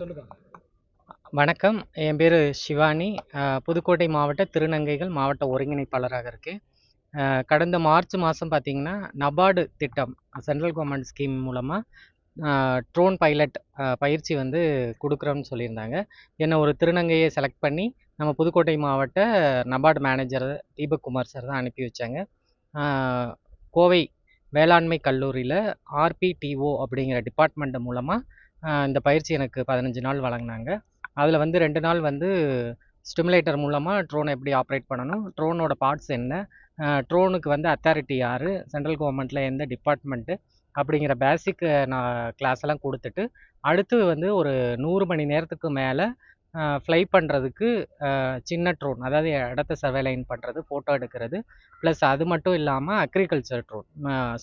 சொல்லுங்க. வணக்கம். என் பேர் சிவானி. புதுக்கோட்டை மாவட்ட திருநங்கைகள் மாவட்ட ஒருங்கிணைப்பாளராக இருக்கேன் கடந்த மார்ச் மாதம் பார்த்தீங்கன்னா நபார்டு திட்டம் சென்ட்ரல் கவர்மெண்ட் ஸ்கீம் மூலமாக ட்ரோன் பைலட் பயிற்சி வந்து கொடுக்குறோன்னு சொல்லியிருந்தாங்க. என்னை ஒரு திருநங்கையை செலக்ட் பண்ணி நம்ம புதுக்கோட்டை மாவட்ட NABARD manager Deepak Kumar sir தான் அனுப்பி வச்சாங்க. கோவை வேளாண்மை கல்லூரியில் ஆர்பிடிஓ அப்படிங்கிற டிபார்ட்மெண்ட் மூலமாக இந்த பயிற்சி எனக்கு பதினஞ்சு நாள் வழங்கினாங்க. அதில் வந்து ரெண்டு நாள் வந்து ஸ்டிமுலேட்டர் மூலமாக ட்ரோனை எப்படி ஆப்ரேட் பண்ணணும் ட்ரோனோட பார்ட்ஸ் என்ன ட்ரோனுக்கு வந்து அத்தாரிட்டி யார் சென்ட்ரல் கவர்மெண்ட்டில் எந்த டிபார்ட்மெண்ட்டு அப்படிங்கிற பேசிக் நான் கிளாஸ் எல்லாம் கொடுத்துட்டு அடுத்து வந்து ஒரு நூறு மணி நேரத்துக்கு மேலே ஃப்ளை பண்ணுறதுக்கு சின்ன ட்ரோன் அதாவது இடத்த சர்வேலைன் பண்ணுறது ஃபோட்டோ எடுக்கிறது. ப்ளஸ் அது மட்டும் இல்லாமல் அக்ரிகல்ச்சர் ட்ரோன்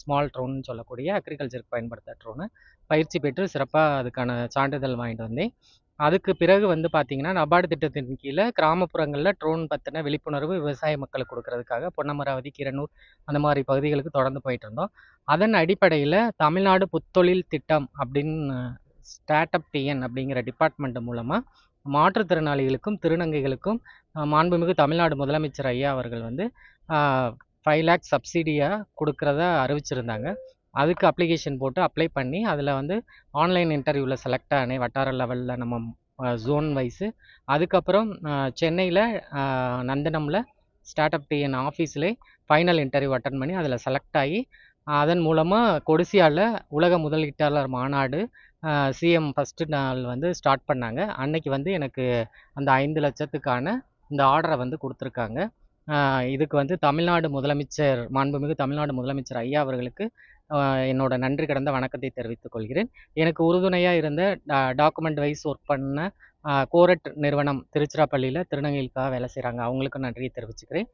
ஸ்மால் ட்ரோன் சொல்லக்கூடிய அக்ரிகல்ச்சருக்கு பயன்படுத்த ட்ரோனு பயிற்சி பெற்று சிறப்பாக அதுக்கான சான்றிதழ் வாங்கிட்டு வந்தேன். அதுக்கு பிறகு வந்து பார்த்திங்கன்னா நபார்டு திட்டத்தின் கீழே கிராமப்புறங்களில் ட்ரோன் பற்றின விழிப்புணர்வு விவசாய மக்களுக்கு கொடுக்கறதுக்காக பொன்னமராவதி கிரனூர் அந்த மாதிரி பகுதிகளுக்கு தொடர்ந்து போயிட்டு இருந்தோம். அதன் அடிப்படையில் தமிழ்நாடு புத்தொழில் திட்டம் அப்படின்னு ஸ்டார்ட் அப் டிஎன் அப்படிங்கிற டிபார்ட்மெண்ட் மூலமாக மாற்றுத்திறனாளிகளுக்கும் திருநங்கைகளுக்கும் மாண்புமிகு தமிழ்நாடு முதலமைச்சர் ஐயா அவர்கள் வந்து ஃபைவ் லேக்ஸ் சப்சிடியாக கொடுக்குறதா அறிவிச்சிருந்தாங்க. அதுக்கு அப்ளிகேஷன் போட்டு அப்ளை பண்ணி அதில் வந்து ஆன்லைன் இன்டர்வியூவில் செலக்ட் ஆனேன் வட்டார லெவலில் நம்ம ஜோன் வைஸு அதுக்கப்புறம் சென்னையில் நந்தனமில் ஸ்டார்ட் அப் டிஎன் ஆஃபீஸ்லேயே ஃபைனல் இன்டர்வியூ அட்டன் பண்ணி அதில் செலக்ட் ஆகி அதன் மூலமாக கொடிசியாவில் உலக முதலீட்டாளர் மாநாடு சிஎம் ஃபஸ்ட்டு நாள் வந்து ஸ்டார்ட் பண்ணாங்க. அன்னைக்கு வந்து எனக்கு அந்த ஐந்து லட்சத்துக்கான இந்த ஆர்டரை வந்து கொடுத்துருக்காங்க. இதுக்கு வந்து தமிழ்நாடு முதலமைச்சர் மாண்புமிகு தமிழ்நாடு முதலமைச்சர் ஐயா அவர்களுக்கு என்னோட நன்றி கடந்த வணக்கத்தை தெரிவித்துக் கொள்கிறேன். எனக்கு உறுதுணையாக இருந்த டாக்குமெண்ட் வைஸ் ஒர்க் பண்ண கோரட் நிறுவனம் திருச்சிராப்பள்ளியில் திருநங்கைகளுக்காக வேலை செய்கிறாங்க அவங்களுக்கும் நன்றியை தெரிவிச்சுக்கிறேன்.